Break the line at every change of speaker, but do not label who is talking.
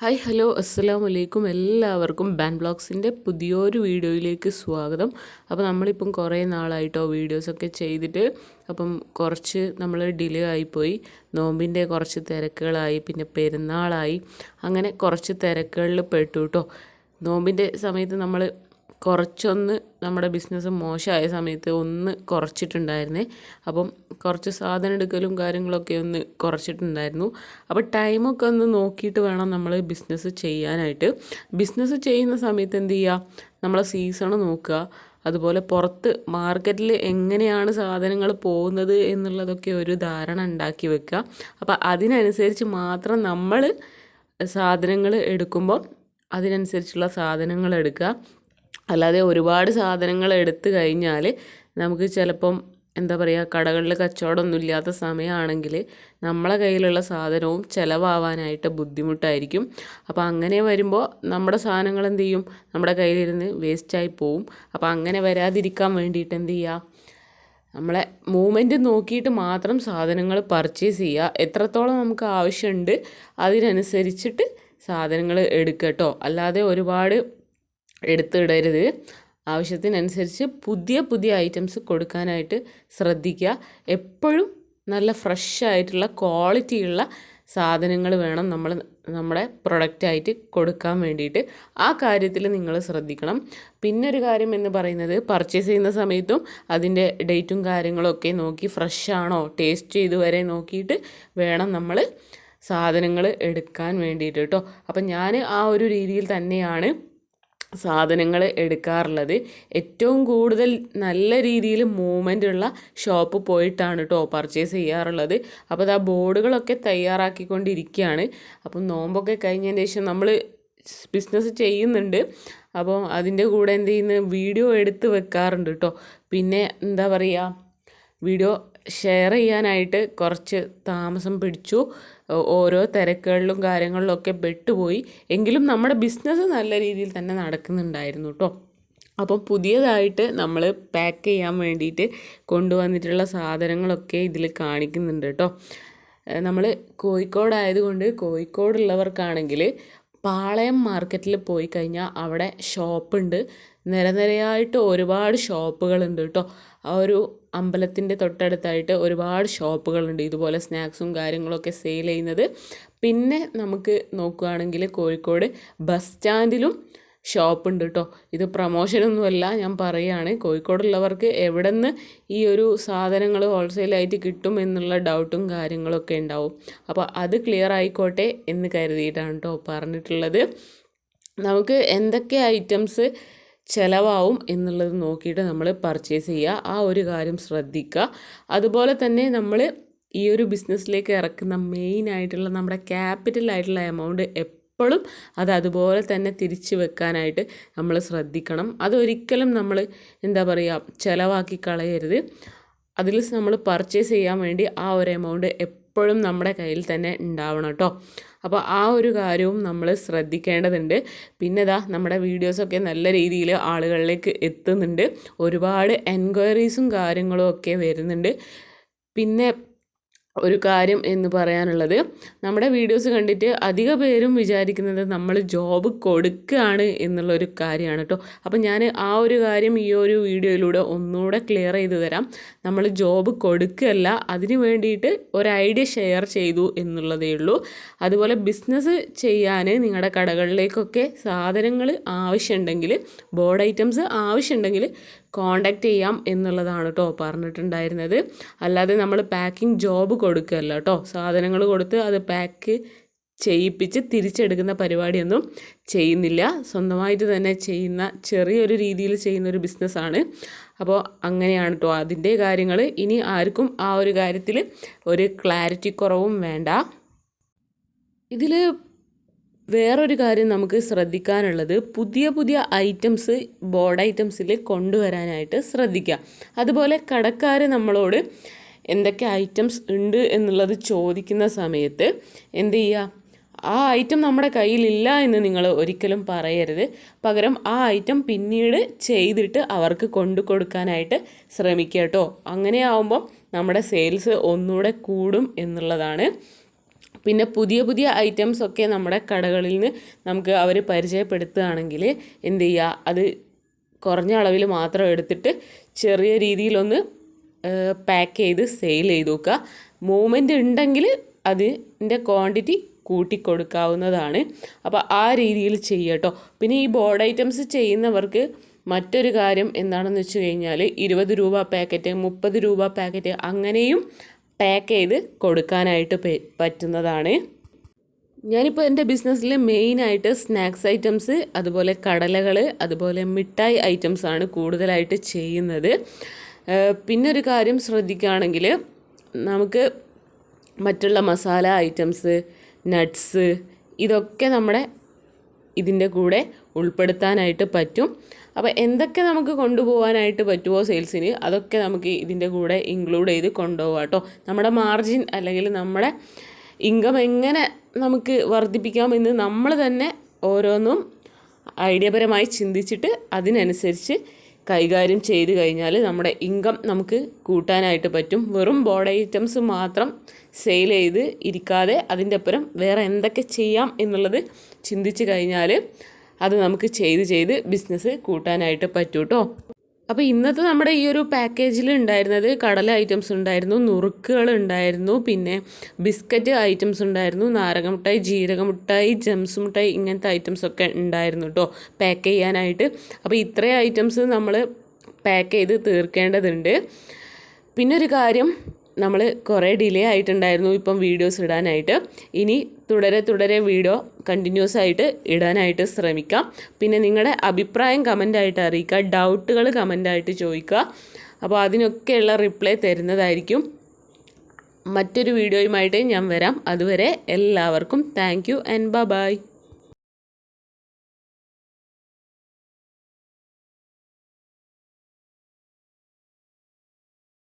Hi hello അസ്സാം വലൈക്കും എല്ലാവർക്കും ബാൻ ബ്ലോഗ്സിന്റെ പുതിയൊരു വീഡിയോയിലേക്ക് സ്വാഗതം. അപ്പോൾ നമ്മളിപ്പം കുറേ നാളായിട്ടോ വീഡിയോസൊക്കെ ചെയ്തിട്ട് അപ്പം കുറച്ച് നമ്മൾ ഡിലേ ആയിപ്പോയി. നോമ്പിന്റെ കുറച്ച് തിരക്കുകളായി പിന്നെ പെരുന്നാളായി. അങ്ങനെ കുറച്ച് തിരക്കുകളിൽ പെട്ടു കേട്ടോ. നോമ്പിന്റെ സമയത്ത് നമ്മൾ കുറച്ചൊന്ന് നമ്മുടെ ബിസിനസ് മോശമായ സമയത്ത് ഒന്ന് കുറച്ചിട്ടുണ്ടായിരുന്നേ. അപ്പം കുറച്ച് സാധനം എടുക്കലും കാര്യങ്ങളൊക്കെ ഒന്ന് കുറച്ചിട്ടുണ്ടായിരുന്നു. അപ്പോൾ ടൈമൊക്കെ ഒന്ന് നോക്കിയിട്ട് വേണം നമ്മൾ ബിസിനസ് ചെയ്യാനായിട്ട്. ബിസിനസ് ചെയ്യുന്ന സമയത്ത് എന്ത് ചെയ്യുക നമ്മളെ സീസൺ നോക്കുക. അതുപോലെ പുറത്ത് മാർക്കറ്റിൽ എങ്ങനെയാണ് സാധനങ്ങൾ പോകുന്നത് എന്നുള്ളതൊക്കെ ഒരു ധാരണ ഉണ്ടാക്കി വെക്കുക. അപ്പോൾ അതിനനുസരിച്ച് മാത്രം നമ്മൾ സാധനങ്ങൾ എടുക്കുമ്പോൾ അതിനനുസരിച്ചുള്ള സാധനങ്ങൾ എടുക്കുക. അല്ലാതെ ഒരുപാട് സാധനങ്ങൾ എടുത്തു കഴിഞ്ഞാൽ നമുക്ക് ചിലപ്പം എന്താ പറയുക കടകളിൽ കച്ചവടമൊന്നും ഇല്ലാത്ത സമയമാണെങ്കിൽ നമ്മളെ കയ്യിലുള്ള സാധനവും ചിലവാവാനായിട്ട് ബുദ്ധിമുട്ടായിരിക്കും. അപ്പോൾ അങ്ങനെ വരുമ്പോൾ നമ്മുടെ സാധനങ്ങൾ എന്ത് ചെയ്യും? നമ്മുടെ കയ്യിലിരുന്ന് വേസ്റ്റായി പോവും. അപ്പോൾ അങ്ങനെ വരാതിരിക്കാൻ വേണ്ടിയിട്ട് എന്ത് ചെയ്യുക നമ്മളെ മൂവ്മെന്റ് നോക്കിയിട്ട് മാത്രം സാധനങ്ങൾ പർച്ചേസ് ചെയ്യുക എത്രത്തോളം നമുക്ക് ആവശ്യമുണ്ട് അതിനനുസരിച്ചിട്ട് സാധനങ്ങൾ എടുക്കട്ടോ. അല്ലാതെ ഒരുപാട് എടുത്തിടരുത്. ആവശ്യത്തിനനുസരിച്ച് പുതിയ പുതിയ ഐറ്റംസ് കൊടുക്കാനായിട്ട് ശ്രദ്ധിക്കുക. എപ്പോഴും നല്ല ഫ്രഷ് ആയിട്ടുള്ള ക്വാളിറ്റിയുള്ള സാധനങ്ങൾ വേണം നമ്മൾ നമ്മുടെ പ്രൊഡക്റ്റായിട്ട് കൊടുക്കാൻ വേണ്ടിയിട്ട്. ആ കാര്യത്തിൽ നിങ്ങൾ ശ്രദ്ധിക്കണം. പിന്നെ ഒരു കാര്യം എന്ന് പറയുന്നത് പർച്ചേസ് ചെയ്യുന്ന സമയത്തും അതിന്റെ ഡേറ്റും കാര്യങ്ങളൊക്കെ നോക്കി ഫ്രഷ് ആണോ ടേസ്റ്റ് ചെയ്ത് വരെ നോക്കിയിട്ട് വേണം നമ്മൾ സാധനങ്ങൾ എടുക്കാൻ വേണ്ടിയിട്ട് കേട്ടോ. അപ്പം ഞാൻ ആ ഒരു രീതിയിൽ തന്നെയാണ് സാധനങ്ങൾ എടുക്കാറുള്ളത്. ഏറ്റവും കൂടുതൽ നല്ല രീതിയിൽ മൂവ്മെന്റ് ഉള്ള ഷോപ്പ് പോയിട്ടാണ് കേട്ടോ പർച്ചേസ് ചെയ്യാറുള്ളത്. അപ്പോൾ ആ ബോർഡുകളൊക്കെ തയ്യാറാക്കിക്കൊണ്ടിരിക്കുകയാണ് അപ്പം നോമ്പൊക്കെ കഴിഞ്ഞതിന് ശേഷം നമ്മൾ ബിസിനസ് ചെയ്യുന്നുണ്ട്. അപ്പോൾ അതിന്റെ കൂടെ എന്ത് ചെയ്യുന്നു വീഡിയോ എടുത്ത് വെക്കാറുണ്ട് കേട്ടോ പിന്നെ എന്താ പറയുക വീഡിയോ ഷെയർ ചെയ്യാനായിട്ട് കുറച്ച് താമസം പിടിച്ചു. ഓരോ തിരക്കുകളിലും കാര്യങ്ങളിലൊക്കെ പെട്ടുപോയി. എങ്കിലും നമ്മുടെ ബിസിനസ് നല്ല രീതിയിൽ തന്നെ നടക്കുന്നുണ്ടായിരുന്നു കേട്ടോ അപ്പം പുതിയതായിട്ട് നമ്മൾ പാക്ക് ചെയ്യാൻ വേണ്ടിയിട്ട് കൊണ്ടുവന്നിട്ടുള്ള സാധനങ്ങളൊക്കെ ഇതിൽ കാണിക്കുന്നുണ്ട് കേട്ടോ നമ്മൾ കോഴിക്കോടായതുകൊണ്ട് കോഴിക്കോടുള്ളവർക്കാണെങ്കിൽ പാളയം മാർക്കറ്റിൽ പോയി കഴിഞ്ഞാൽ അവിടെ ഷോപ്പുണ്ട് നിരനിരയായിട്ട് ഒരുപാട് ഷോപ്പുകളുണ്ട് കേട്ടോ ആ ഒരു അമ്പലത്തിന്റെ തൊട്ടടുത്തായിട്ട് ഒരുപാട് ഷോപ്പുകളുണ്ട്. ഇതുപോലെ സ്നാക്സും കാര്യങ്ങളൊക്കെ സെയിൽ ചെയ്യുന്നത്. പിന്നെ നമുക്ക് നോക്കുകയാണെങ്കിൽ കോഴിക്കോട് ബസ് സ്റ്റാൻഡിലും ഷോപ്പ് ഉണ്ട് കേട്ടോ ഇത് പ്രൊമോഷനൊന്നുമല്ല ഞാൻ പറയുകയാണ്. കോഴിക്കോടുള്ളവർക്ക് എവിടെ നിന്ന് ഈ ഒരു സാധനങ്ങൾ ഹോൾസെയിലായിട്ട് കിട്ടും എന്നുള്ള ഡൗട്ടും കാര്യങ്ങളൊക്കെ ഉണ്ടാവും. അപ്പോൾ അത് ക്ലിയർ ആയിക്കോട്ടെ എന്ന് കരുതിയിട്ടാണ് കേട്ടോ പറഞ്ഞിട്ടുള്ളത്. നമുക്ക് എന്തൊക്കെ ഐറ്റംസ് ചിലവാവും എന്നുള്ളത് നോക്കിയിട്ട് നമ്മൾ പർച്ചേസ് ചെയ്യുക. ആ ഒരു കാര്യം ശ്രദ്ധിക്കുക. അതുപോലെ തന്നെ നമ്മൾ ഈ ഒരു ബിസിനസ്സിലേക്ക് ഇറക്കുന്ന മെയിൻ ആയിട്ടുള്ള നമ്മുടെ ക്യാപിറ്റൽ ആയിട്ടുള്ള എമൗണ്ട് എപ്പോഴും അത് അതുപോലെ തന്നെ തിരിച്ചു വെക്കാനായിട്ട് നമ്മൾ ശ്രദ്ധിക്കണം. അതൊരിക്കലും നമ്മൾ എന്താ പറയുക ചിലവാക്കി കളയരുത്. അതിൽ നമ്മൾ പർച്ചേസ് ചെയ്യാൻ വേണ്ടി ആ ഒരു എമൗണ്ട് എപ്പോഴും നമ്മുടെ കയ്യിൽ തന്നെ ഉണ്ടാവണം കേട്ടോ. അപ്പോൾ ആ ഒരു കാര്യവും നമ്മൾ ശ്രദ്ധിക്കേണ്ടതുണ്ട്. പിന്നെ ഇതാ നമ്മുടെ വീഡിയോസൊക്കെ നല്ല രീതിയിൽ ആളുകളിലേക്ക് എത്തുന്നുണ്ട്. ഒരുപാട് എൻക്വയറീസും കാര്യങ്ങളും ഒക്കെ വരുന്നുണ്ട്. പിന്നെ ഒരു കാര്യം എന്ന് പറയാനുള്ളത്. നമ്മുടെ വീഡിയോസ് കണ്ടിട്ട് അധിക പേരും വിചാരിക്കുന്നത് നമ്മൾ ജോബ് കൊടുക്കുകയാണ് എന്നുള്ളൊരു കാര്യമാണ് കേട്ടോ. അപ്പം ഞാൻ ആ ഒരു കാര്യം ഈ ഒരു വീഡിയോയിലൂടെ ഒന്നുകൂടെ ക്ലിയർ ചെയ്ത് തരാം. നമ്മൾ ജോബ് കൊടുക്കുകയല്ല അതിന് വേണ്ടിയിട്ട് ഒരു ഐഡിയ ഷെയർ ചെയ്തു എന്നുള്ളതേ ഉള്ളൂ. അതുപോലെ ബിസിനസ് ചെയ്യാൻ നിങ്ങളുടെ കടകളിലേക്കൊക്കെ സാധനങ്ങൾ ആവശ്യമുണ്ടെങ്കിൽ ബോർഡ് ഐറ്റംസ് ആവശ്യമുണ്ടെങ്കിൽ കോണ്ടാക്ട് ചെയ്യാം എന്നുള്ളതാണ് കേട്ടോ പറഞ്ഞിട്ടുണ്ടായിരുന്നത്. അല്ലാതെ നമ്മൾ പാക്കിംഗ് ജോബ് കൊടുക്കുകയല്ല കേട്ടോ സാധനങ്ങൾ കൊടുത്ത് അത് പാക്ക് ചെയ്യിപ്പിച്ച് തിരിച്ചെടുക്കുന്ന പരിപാടിയൊന്നും ചെയ്യുന്നില്ല. സ്വന്തമായിട്ട് തന്നെ ചെയ്യുന്ന ചെറിയൊരു രീതിയിൽ ചെയ്യുന്ന ഒരു ബിസിനസ്സാണ് അപ്പോൾ അങ്ങനെയാണ് കേട്ടോ അതിന്റെ കാര്യങ്ങൾ. ഇനി ആർക്കും ആ ഒരു കാര്യത്തിൽ ഒരു ക്ലാരിറ്റി കുറവും വേണ്ട. ഇതിൽ വേറൊരു കാര്യം നമുക്ക് ശ്രദ്ധിക്കാനുള്ളത് പുതിയ പുതിയ ഐറ്റംസ് ബോർഡ് ഐറ്റംസിൽ കൊണ്ടുവരാനായിട്ട് ശ്രദ്ധിക്കുക. അതുപോലെ കടക്കാർ നമ്മളോട് എന്തൊക്കെ ഐറ്റംസ് ഉണ്ട് എന്നുള്ളത് ചോദിക്കുന്ന സമയത്ത് എന്ത് ചെയ്യുക ആ ഐറ്റം നമ്മുടെ കയ്യിലില്ല എന്ന് നിങ്ങൾ ഒരിക്കലും പറയരുത്. പകരം ആ ഐറ്റം പിന്നീട് ചെയ്തിട്ട് അവർക്ക് കൊണ്ടു കൊടുക്കാനായിട്ട് ശ്രമിക്കുക കേട്ടോ. അങ്ങനെ ആവുമ്പം നമ്മുടെ സെയിൽസ് ഒന്നുകൂടെ കൂടും എന്നുള്ളതാണ് പിന്നെ പുതിയ പുതിയ ഐറ്റംസ് ഒക്കെ നമ്മുടെ കടകളിൽ നിന്ന് നമുക്ക് അവർ പരിചയപ്പെടുത്തുകയാണെങ്കിൽ എന്ത് ചെയ്യുക? അത് കുറഞ്ഞ അളവിൽ മാത്രം എടുത്തിട്ട് ചെറിയ രീതിയിലൊന്ന് പാക്ക് ചെയ്ത് സെയിൽ ചെയ്ത് നോക്കുക. മൂവ്മെന്റ് ഉണ്ടെങ്കിൽ അതിന്റെ ക്വാണ്ടിറ്റി കൂട്ടിക്കൊടുക്കാവുന്നതാണ്. അപ്പോൾ ആ രീതിയിൽ ചെയ്യട്ടോ പിന്നെ ഈ ബോർഡ് ഐറ്റംസ് ചെയ്യുന്നവർക്ക് മറ്റൊരു കാര്യം എന്താണെന്ന് വെച്ച് കഴിഞ്ഞാൽ ഇരുപത് രൂപ പാക്കറ്റ് മുപ്പത് രൂപ പാക്കറ്റ് അങ്ങനെയും പാക്ക് ചെയ്ത് കൊടുക്കാനായിട്ട് പറ്റുന്നതാണ്. ഞാനിപ്പോൾ എന്റെ ബിസിനസ്സിൽ മെയിനായിട്ട് സ്നാക്സ് ഐറ്റംസ് അതുപോലെ കടലകൾ അതുപോലെ മിഠായി ഐറ്റംസ് ആണ് കൂടുതലായിട്ട് ചെയ്യുന്നത്. പിന്നെ ഒരു കാര്യം ശ്രദ്ധിക്കുകയാണെങ്കിൽ നമുക്ക് മറ്റുള്ള മസാല ഐറ്റംസ് നട്ട്സ് ഇതൊക്കെ നമ്മുടെ ഇതിന്റെ കൂടെ ഉൾപ്പെടുത്താനായിട്ട് പറ്റും. അപ്പോൾ എന്തൊക്കെ നമുക്ക് കൊണ്ടുപോകാനായിട്ട് പറ്റുമോ സെയിൽസിന്? അതൊക്കെ നമുക്ക് ഇതിന്റെ കൂടെ ഇൻക്ലൂഡ് ചെയ്ത് കൊണ്ടുപോകാം കേട്ടോ. നമ്മുടെ മാർജിൻ അല്ലെങ്കിൽ നമ്മുടെ ഇൻകം എങ്ങനെ നമുക്ക് വർദ്ധിപ്പിക്കാമെന്ന് നമ്മൾ തന്നെ ഓരോന്നും ഐഡിയപരമായി ചിന്തിച്ചിട്ട് അതിനനുസരിച്ച് കൈകാര്യം ചെയ്ത് കഴിഞ്ഞാൽ നമ്മുടെ ഇൻകം നമുക്ക് കൂട്ടാനായിട്ട് പറ്റും. വെറും ബോർഡ് ഐറ്റംസ് മാത്രം സെയിൽ ചെയ്ത് ഇരിക്കാതെ അതിന്റെ അപ്പുറം വേറെ എന്തൊക്കെ ചെയ്യാം എന്നുള്ളത് ചിന്തിച്ച് കഴിഞ്ഞാൽ അത് നമുക്ക് ചെയ്ത് ചെയ്ത് ബിസിനസ് കൂട്ടാനായിട്ട് പറ്റൂ കേട്ടോ അപ്പോൾ ഇന്നത്തെ നമ്മുടെ ഈ ഒരു പാക്കേജിൽ ഉണ്ടായിരുന്നത് കടല ഐറ്റംസ് ഉണ്ടായിരുന്നു നുറുക്കുകൾ ഉണ്ടായിരുന്നു പിന്നെ ബിസ്ക്കറ്റ് ഐറ്റംസ് ഉണ്ടായിരുന്നു നാരങ്ങ മിഠായി ജീരക മിഠായി ജംസ് മിഠായി ഇങ്ങനത്തെ ഐറ്റംസ് ഒക്കെ ഉണ്ടായിരുന്നു കേട്ടോ പാക്ക് ചെയ്യാനായിട്ട്. അപ്പോൾ ഇത്രയും ഐറ്റംസ് നമ്മൾ പാക്ക് ചെയ്ത് തീർക്കേണ്ടതുണ്ട്. പിന്നെ ഒരു കാര്യം നമ്മൾ കുറേ ഡിലേ ആയിട്ടുണ്ടായിരുന്നു ഇപ്പം വീഡിയോസ് ഇടാനായിട്ട്. ഇനി തുടരെ തുടരെ വീഡിയോ കണ്ടിന്യൂസ് ആയിട്ട് ഇടാനായിട്ട് ശ്രമിക്കാം. പിന്നെ നിങ്ങളുടെ അഭിപ്രായം കമന്റായിട്ട് അറിയിക്കുക. ഡൗട്ടുകൾ കമന്റായിട്ട് ചോദിക്കുക. അപ്പോൾ അതിനൊക്കെയുള്ള റിപ്ലൈ തരുന്നതായിരിക്കും. മറ്റൊരു വീഡിയോയുമായിട്ട് ഞാൻ വരാം. അതുവരെ എല്ലാവർക്കും താങ്ക് യു ആൻഡ് ബ ബൈ